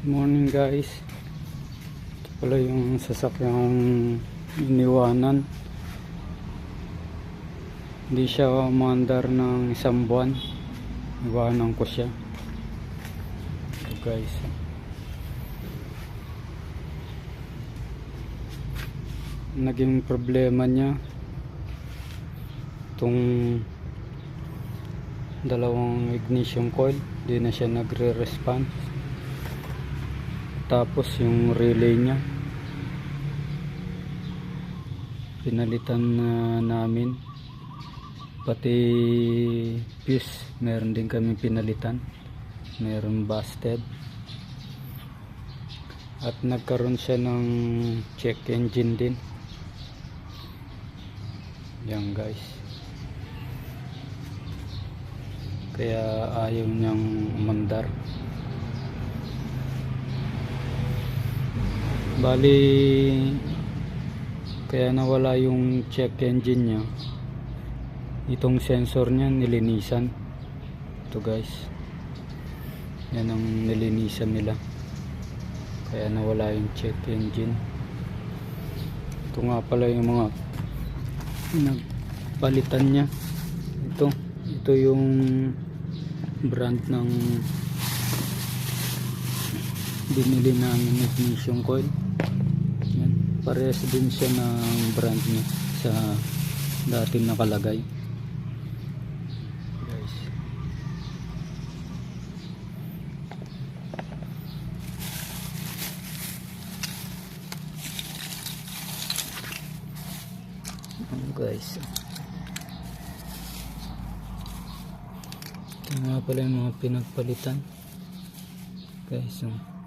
Morning guys. Ito pala yung sasakyang iniwanan. Hindi siya umandar ng isang buwan. Iwanan ko siya. Ito guys. Naging problema niya itong dalawang ignition coil di na siya nagre-response tapos yung relay niya. Pinalitan na namin. Pati fuse meron din kami pinalitan. Meron busted. At nagkaroon siya ng check engine din. Yan guys. Kaya ayaw niyang umandar bali kaya nawala yung check engine niya. Itong sensor niya nilinisan. Ito guys. Yan ang nilinisan nila. Kaya nawala yung check engine. Ito nga pala yung mga nagpalitan niya. Ito. Ito yung brand ng binili namin ignition coil. Parehas din siya ng brand niya sa dating nakalagay. Guys. Guys. Ito nga pala yung mga pinagpalitan. Guys so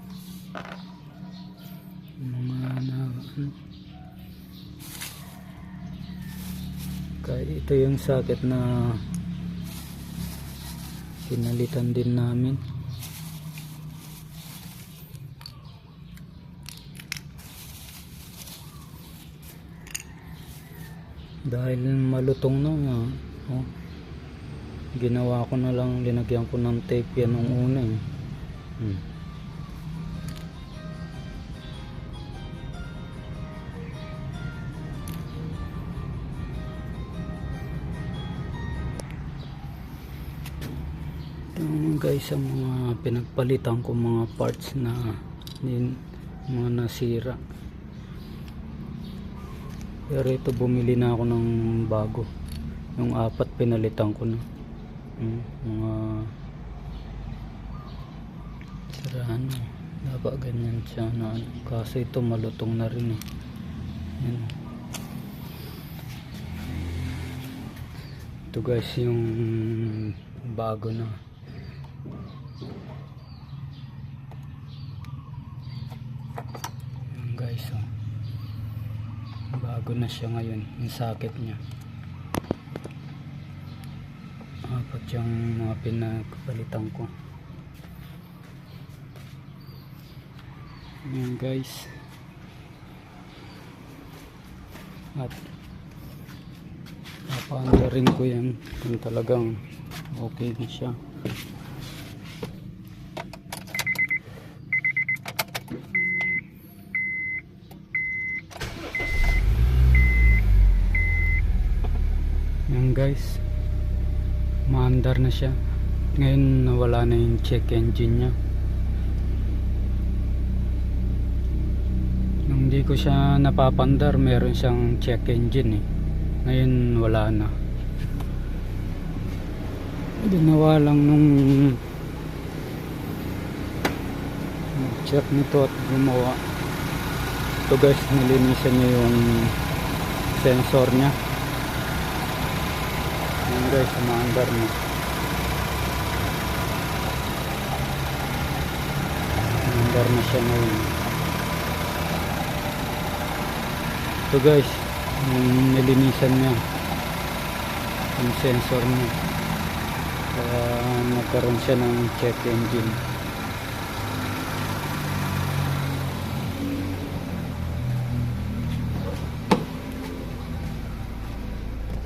kaya ito yung socket na pinalitan din namin dahil malutong na nga oh, ginawa ko na lang linagyan ko ng tape yan nung una eh. hmm. Naman guys ang mga pinagpalitan ko mga parts na din, mga nasira. Pero ito bumili na ako ng bago. Yung apat pinalitan ko na. Hmm, mga sirahan na. Dapat ganyan siya na ano. kaso ito malutong na rin eh. Yan. ito guys yung bago na Yan guys oh. bago na siya ngayon yung socket niya. Apat yung mga pinagpalitan ko. Yan guys. At papaanda rin ko yan. Kung talagang okay na siya guys. Maandar na siya. Ngayon nawala na yung check engine niya. Nung di ko siya napapandar meron siyang check engine eh. Ngayon wala na. Ginawa lang nung check nito at gumawa. Ito guys nilinisan niya yung sensor niya yun guys, umaandar na. Umaandar na siya ngayon. Ito guys, yung nilinisan niya. Yung sensor niya. Kaya nagkaroon siya ng check engine.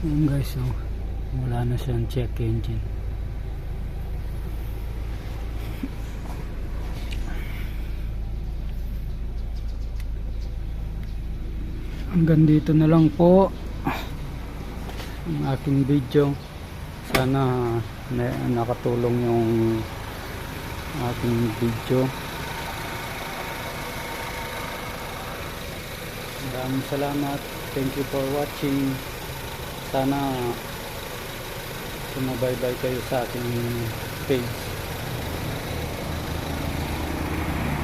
Yun guys, oh wala na siyang check engine. Hanggang dito na lang po. Ang aking video. Sana na, nakatulong yung aking video. Maraming salamat. Thank you for watching. Sana sumubaybay kayo sa aking page